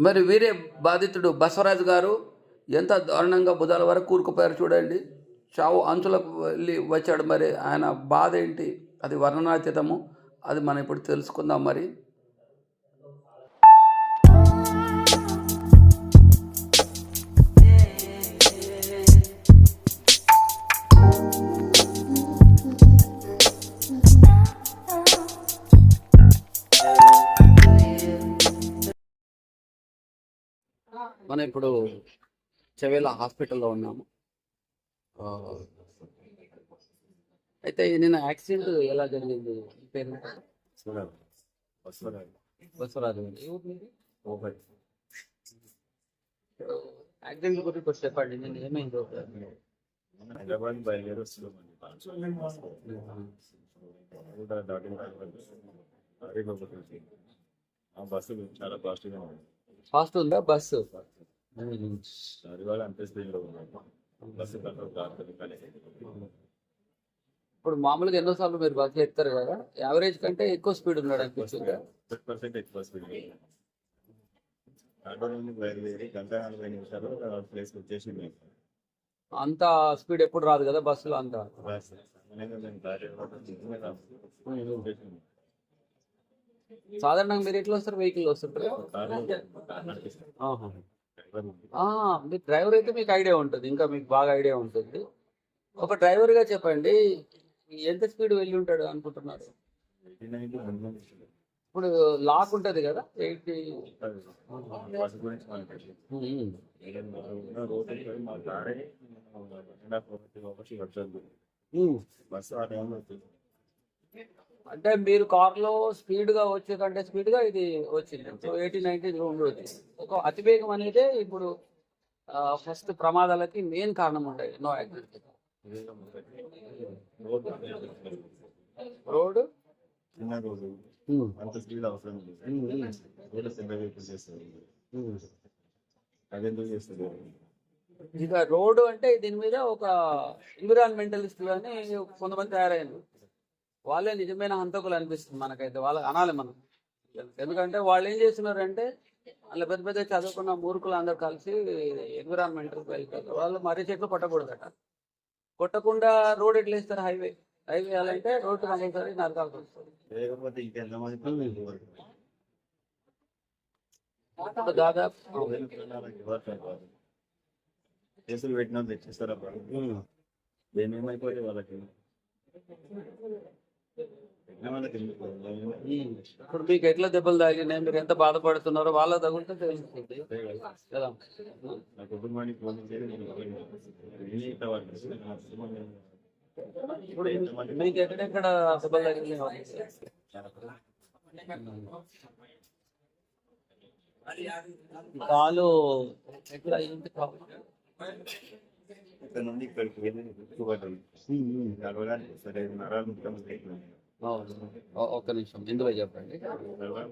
మరి వీరే బాధితుడు బసవరాజు గారు ఎంత దారుణంగా బుధాల వరకు కూరుకుపోయారు చూడండి. చావు అంచులకు వెళ్ళి వచ్చాడు మరి. ఆయన బాధ ఏంటి? అది వర్ణనాతీతము. అది మనం ఇప్పుడు తెలుసుకుందాం మరి. ఇప్పుడు చెవేల హాస్పిటల్లో ఉన్నాము. అయితే నిన్న యాక్సిడెంట్ ఎలా జరిగింది? పేరు? బసవరాజు? యాక్సిడెంట్ గురించి కొంచెం చెప్పండి. నేను ఏమైందో? హైదరాబాద్ బయలుదేరి ఆ బస్సు చాలా ఫాస్ట్గా ఉంది. ఫాస్ట్ ఉందా? బస్సు? స్పీడ్లో బస్సు ఇప్పుడు మామూలుగా ఎన్నో సార్లు మీరు బస్ ఎత్తారు కదా యావరేజ్ కంటే ఎక్కువ స్పీడ్ ఉన్నాడు అనిపిస్తుంది పర్సెంట్ ఎక్కువ స్పీడ్ వచ్చేసి మేము అంత స్పీడ్ ఎప్పుడు రాదు కదా బస్సులో అంత? సాధారణంగా మీరు ఎట్లా వస్తారు? వెహికల్ వస్తుంటారు? డ్రైవర్ మీ డ్రైవర్ అయితే మీకు ఐడియా ఉంటుంది. ఇంకా మీకు బాగా ఐడియా ఉంటుంది. ఒక డ్రైవర్గా చెప్పండి ఎంత స్పీడ్ వెళ్ళి ఉంటాడు అనుకుంటున్నారు? ఇప్పుడు లాక్ ఉంటుంది కదా ఎయిటీ. బస్సు ఆ టైంలో అంటే మీరు కార్లో స్పీడ్గా వచ్చే కంటే స్పీడ్గా ఇది వచ్చింది. సో ఎయిటీ నైన్టీ వచ్చింది. ఒక అతివేగం అనేది ఇప్పుడు ఫస్ట్ ప్రమాదాలకి మెయిన్ కారణం ఉండేది నో యాక్సిడెంట్. రోడ్ అంత స్పీడ్ అవసరం అదెందుకు చేస్తారు? ఇక రోడ్డు అంటే దీని మీద ఒక ఎన్విరాన్మెంటలిస్ట్ అని కొంతమంది తయారయ్యారు. వాళ్ళే నిజమైన హంతకులు అనిపిస్తుంది మనకైతే. వాళ్ళకి అనాలి మనం. ఎందుకంటే వాళ్ళు ఏం చేస్తున్నారంటే వాళ్ళ పెద్ద పెద్ద చదువుకున్న మూర్ఖులు అందరు కలిసి ఎన్విరాన్మెంటల్ వెళ్తారు. వాళ్ళు మర్రి చెట్లు కొట్టకూడదట కొట్టకుండా రోడ్ ఎట్లా ఇస్తారు హైవే. హైవే వేయాలంటే రోడ్డు కంపల్సరీ నరకాల్సి వస్తుంది దాదాపు. కేసులు పెట్టినా తెచ్చిస్తారా? వాళ్ళకి పెట్టిన వాళ్ళకి? ఇప్పుడు మీకు ఎట్లా దెబ్బలు తాగినాయి? మీరు ఎంత బాధపడుతున్నారో వాళ్ళ తగులుతే తెలుస్తుంది. కదా ఇప్పుడు మీకు ఎక్కడెక్కడ దెబ్బలు తగిలినాయి? కాలు ఎక్కడ అయింది? ఇక్కడ నుండి ఇక్కడికి వెళ్ళి నడవడానికి సరే నరాలు ఒక్క నిమిషం. ఇందులో చెప్పండి. నడవడం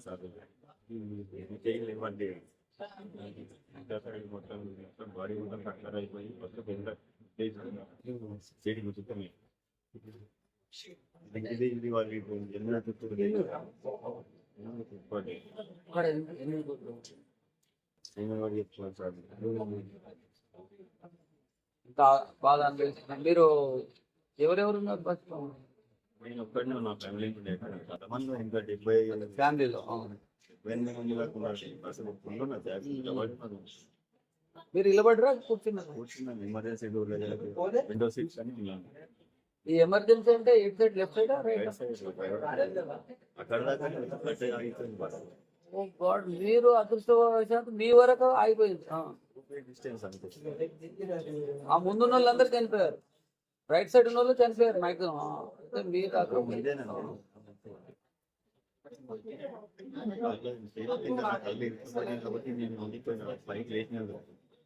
సార్ మొత్తం బాడీ మొత్తం కట్టర్ అయిపోయి మొత్తం చెడి ఇది ఇది ఎన్నో గుర్తులు? చెప్తున్నాను సార్ ఇంకా బాధ అనిపిస్తుంది మీరు ఎవరెవరు ఉన్నారు బస్సులో నేను ఒక్కడినే నా ఫ్యామిలీ ఉండే ఇంకా డెబ్బై ఫ్యామిలీలో అవును. డెబ్బై ఎనిమిది మంది వరకు ఉన్నారు. అసలు ఫుల్ నా ఫ్యామిలీ మీరు ఇల్లబడరా కూర్చున్నారు? కూర్చున్నాను. ఎమర్జెన్సీ డోర్ విండో సీట్స్ అని ఉన్నాను ఈ ఎమర్జెన్సీ అంటే eight side? Left side right అక్కడ దాకా ఆగిపోయింది. బస్ ఓ గాడ్ మీరు అదృష్టవశాత్తు మీ వరకు ఆగిపోయింది. ఆ. ముందున్న వాళ్ళందరూ చనిపోయారు. రైట్ సైడ్ ఉన్న వాళ్ళు చనిపోయారు మ్యాక్సిమం మీరు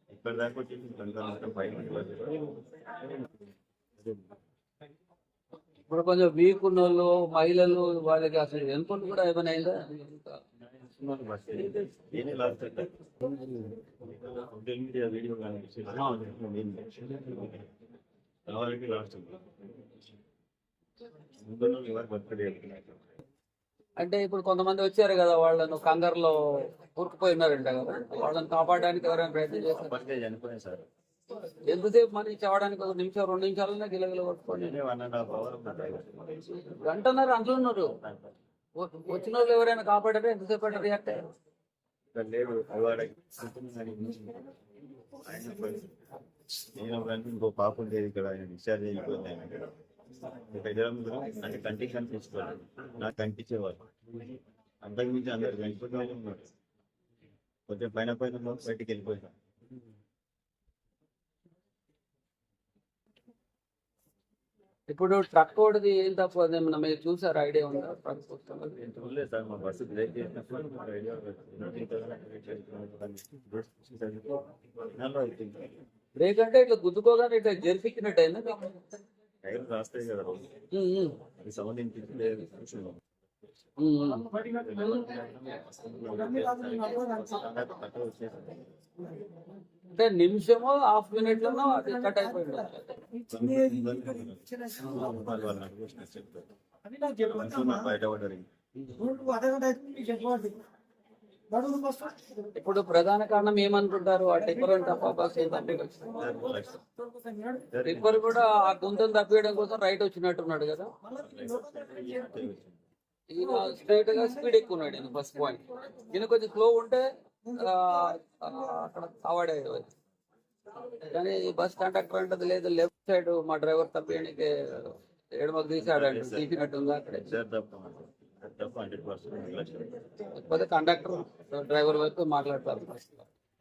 ఇక్కడ దాకా ఇప్పుడు కొంచెం వీక్ ఉన్న వాళ్ళు మహిళలు వాళ్ళకి అసలు ఎన్కౌంటర్ కూడా ఏమైనా అయిందా? లాస్ట్ అంటే ఇప్పుడు కొంతమంది వచ్చారు కదా వాళ్ళను కంగారులో కూరుకుపోయి ఉన్నారంట కదా. వాళ్ళని కాపాడడానికి ఎవరైనా ప్రయత్నం చేస్తారు చనిపోయాను సార్. ఎంతసేపు మరి చావడానికి ఒక నిమిషం రెండు నిమిషాలనే గిలగిల కొట్టుకోండి గంటన్నర అంట్లో ఉన్నారు. వచ్చిన వాళ్ళు ఎవరైనా కాపాడారు ఎంతసేపు అంటే రియాక్ట్ అయ్యారు ఆయన పోయి- నేను కానీ ఇంకో పాప ఉండేది ఇక్కడ ఆయన డిశ్చార్జ్ అయిపోయింది ఆయన ఇక్కడ ఒక ఇద్దరు ముగ్గురు అంటే కంటికి కనిపించుకోవాలి నాకు కనిపించేవాళ్ళు. అంతకుమించి అందరు కొంచెం పైన పైన బయటికి వెళ్ళిపోయినా. ఇప్పుడు ట్రక్ ఓడిది ఏం తప్పు అది ఏమన్నా మీరు చూసారు? ఐడియా ఉందా? ట్రక్ బ్రేక్ అంటే ఇట్లా గుద్దుకోగానే ఇట్లా జరిపించినట్టు అయిందా అంటే నిమిషము హాఫ్ మినిట్ లోనో అది కట్ అయిపోయింది. ఇప్పుడు ప్రధాన కారణం ఏమనుకుంటారు ఆ టిప్పర్ టిప్పర్ రిప్పర్ కూడా ఆ గుంతను తప్పియడం కోసం రైట్ వచ్చినట్టున్నాడు కదా. ఈయన స్ట్రైట్గా స్పీడ్ ఎక్కువ ఉన్నాడు ఈయన ఫస్ట్ పాయింట్ ఈయన కొంచెం స్లో ఉంటే అక్కడ అవార్డ్ కానీ ఈ బస్ కండక్టర్ అంటది లేదు లెఫ్ట్ సైడ్ మా డ్రైవర్ తప్పియడానికి ఎడమకు తీసాడు తీసినట్టుంది అక్కడ లేకపోతే కండక్టర్ డ్రైవర్ వైపు మాట్లాడతారు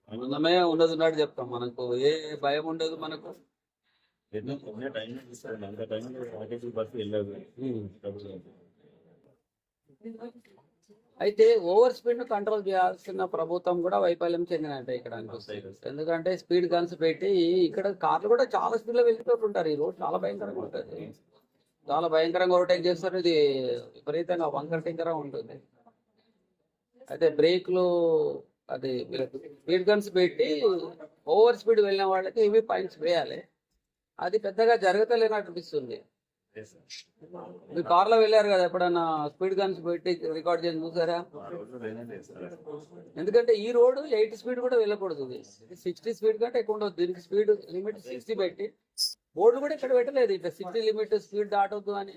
ఉన్నమే ఉన్నది ఉన్నట్టు చెప్తాం మనకు ఏ భయం ఉండదు మనకు టైం బస్సు వెళ్ళదు అయితే ఓవర్ స్పీడ్ను కంట్రోల్ చేయాల్సిన ప్రభుత్వం కూడా వైఫల్యం చెందినట్టే ఇక్కడ అనిపిస్తుంది. ఎందుకంటే స్పీడ్ గన్స్ పెట్టి ఇక్కడ కార్లు కూడా చాలా స్పీడ్లో వెళ్ళిపోతుంటారు. ఈ రోడ్ చాలా భయంకరంగా ఉంటుంది. చాలా భయంకరంగా ఓవర్టేక్ చేస్తారు. ఇది విపరీతంగా వంకర టింకర ఉంటుంది. అయితే బ్రేక్లు అది స్పీడ్ గన్స్ పెట్టి ఓవర్ స్పీడ్ వెళ్ళిన వాళ్ళకి ఇవి పాయింట్స్ వేయాలి. అది పెద్దగా జరగతలేనట్టు అనిపిస్తుంది. మీరు కార్లో వెళ్ళారు కదా ఎప్పుడన్నా స్పీడ్ గన్స్ పెట్టి రికార్డ్ చేసి చూసారా? ఎందుకంటే ఈ రోడ్ ఎయిటీ స్పీడ్ కూడా వెళ్ళకూడదు. సిక్స్టీ స్పీడ్ కంటే ఎక్కువ ఉండదు. దీనికి స్పీడ్ లిమిట్ సిక్స్టీ పెట్టి. బోర్డు కూడా ఇక్కడ పెట్టలేదు. ఇట్లా సిక్స్టీ లిమిట్ స్పీడ్ దాటొద్దు అని.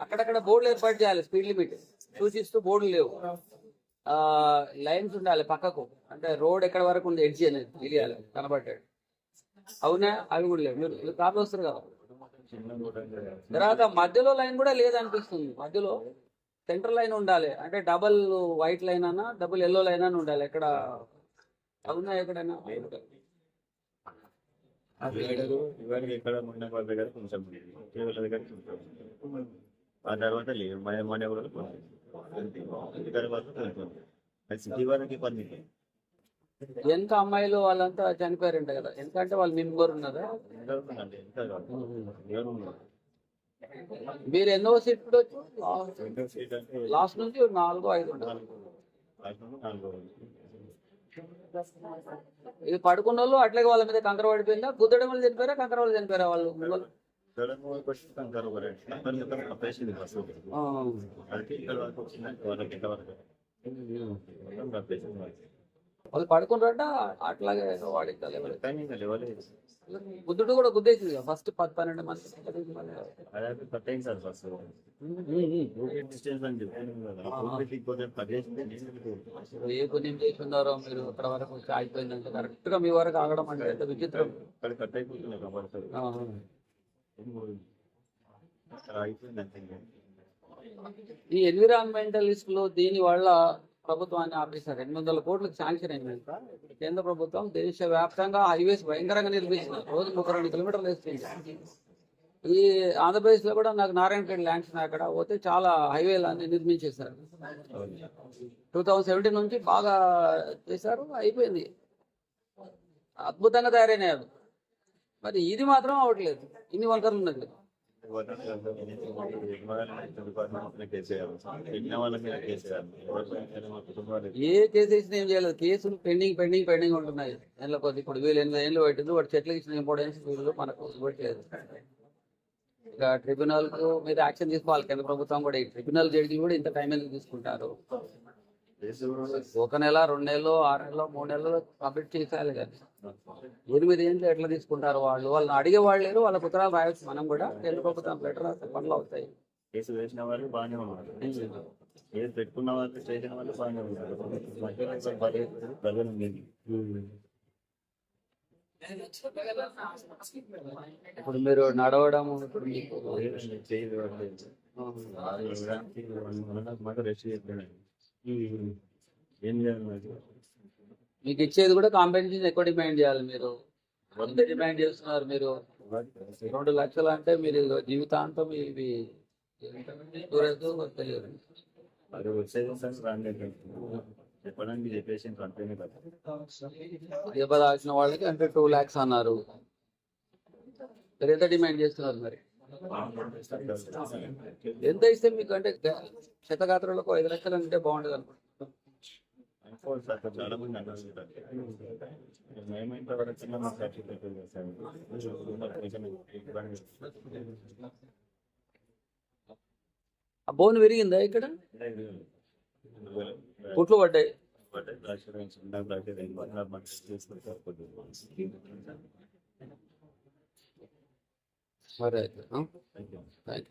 అక్కడక్కడ బోర్డులు ఏర్పాటు చేయాలి. స్పీడ్ లిమిట్ సూచిస్తూ బోర్డులు లేవు. ఆ లైన్స్ ఉండాలి పక్కకు. అంటే రోడ్ ఎక్కడ వరకు ఉంది ఎడ్జి అనేది తెలియాలి. కనబడ్డాడు. అవునా? అవి కూడా లేవు. మీరు మీరు వస్తారు కదా. తర్వాత మధ్యలో లైన్ కూడా లేదనిపిస్తుంది. మధ్యలో సెంటర్ లైన్ ఉండాలి. అంటే డబల్ వైట్ లైన్ అన్నా డబుల్ ఎల్లో లైన్ అని ఉండాలి. ఎక్కడ అవునా ఎక్కడైనా? ఆ తర్వాత లేదు. మన తర్వాత సిటీ వరకు పని ఎంత అమ్మాయిలు వాళ్ళంతా చనిపోయారంట కదా. ఎందుకంటే వాళ్ళు మీ ముగ్గురు ఉన్నారా? మీరు ఎన్నో సీట్ అంటే లాస్ట్ నుంచి నాలుగు ఐదు ఇది పడుకున్న వాళ్ళు అట్లాగే వాళ్ళ మీద కంకర పడిపోయిందా? గుద్దడం వాళ్ళు చనిపోయారా? కంకర వాళ్ళు చనిపోయారా వాళ్ళు? తెలంగాణ ఇక్కడ. వాళ్ళు పడుకున్నారంట అట్లాగే లేవలేదు. బుద్ధుడు కూడా గుద్దేసింది ఫస్ట్ పది పన్నెండు మంది ఏ పుణ్యం చేసుకున్నారో మీరు అక్కడ వరకు ఆగిపోయిందంటే కరెక్ట్గా మీ వరకు ఆగడం అంటే ఎంత విచిత్రం. ఇక్కడ. ఈ ఎన్విరాన్మెంటలిస్ట్లో దీని వల్ల ప్రభుత్వాన్ని ఆపేశారు. ఎనిమిది వందల కోట్లకు శాంక్షన్ అయింది. కేంద్ర ప్రభుత్వం దేశ వ్యాప్తంగా హైవేస్ భయంకరంగా నిర్మించింది. రోజు ముప్పై రెండు కిలోమీటర్లు వేస్తుంది. ఈ ఆంధ్రప్రదేశ్లో కూడా నాకు నారాయణపేట ల్యాండ్స్ అక్కడ. పోతే చాలా హైవేలు అన్ని నిర్మించేశారు. టూ థౌజండ్ సెవెంటీన్ నుంచి బాగా చేశారు. అయిపోయింది. అద్భుతంగా తయారైనాయి మరి ఇది మాత్రం అవ్వట్లేదు. ఇన్ని వంకరలు ఉన్నది. ఏ కేసు వేసినా ఏం చేయలేదు కేసులు పెండింగ్ పెండింగ్ పెండింగ్ ఉంటున్నాయి. ఏళ్ళ కొద్ది ఇప్పుడు వీళ్ళు ఎనిమిది ఏళ్ళు పెట్టింది వాడు చెట్లకి ఇచ్చిన ఇంపార్టెన్స్ వీళ్ళు మనకు ఇవ్వట్లేదు. ఇక ట్రిబ్యునల్ మీద యాక్షన్ తీసుకోవాలి. కేంద్ర ప్రభుత్వం కూడా ట్రిబ్యునల్ జడ్జి కూడా ఇంత టైం ఎందుకు తీసుకుంటారు? ఒక నెల రెండు నెలలు ఆరు నెలలు మూడు నెలలు కంప్లీట్ చేసేయాలి కానీ ఎనిమిది ఏళ్ళు ఎట్లా తీసుకుంటారు వాళ్ళు? వాళ్ళని అడిగే వాళ్ళు లేరు వాళ్ళ ఉత్తరాలు రాయొచ్చు. మనం కూడా కేంద్ర ప్రభుత్వం లెటర్ రాస్తే పనులు అవుతాయి. కేసు వేసిన వాళ్ళు బాగానే ఉన్నారు. పెట్టుకున్న వాళ్ళు చేసిన వాళ్ళు బాగానే ఉన్నారు. ఇప్పుడు మీరు నడవడం ఇప్పుడు రెస్ట్ ఏం చేయాలి మరి? మీకు ఇచ్చేది కూడా కాంపెన్సేషన్ ఎక్కువ డిమాండ్ చేయాలి మీరు. డిమాండ్ చేస్తున్నారు మీరు. రెండు లక్షలు అంటే మీరు జీవితాంతం ఇవి చెప్పడానికి చెప్పేసి వాళ్ళకి అంటే టూ ల్యాక్స్ అన్నారు. మీరు ఎంత డిమాండ్ చేస్తున్నారు మరి? ఎంత ఇస్తే మీకు అంటే శతగాత్రులకు ఐదు లక్షలు అంటే బాగుంటుంది అనుకుంటున్నాను చాలా మంది చిన్న ఆ బోన్ విరిగిందా ఇక్కడ? కుట్లు పడ్డాయి పడ్డాయి. అయితే థ్యాంక్ యూ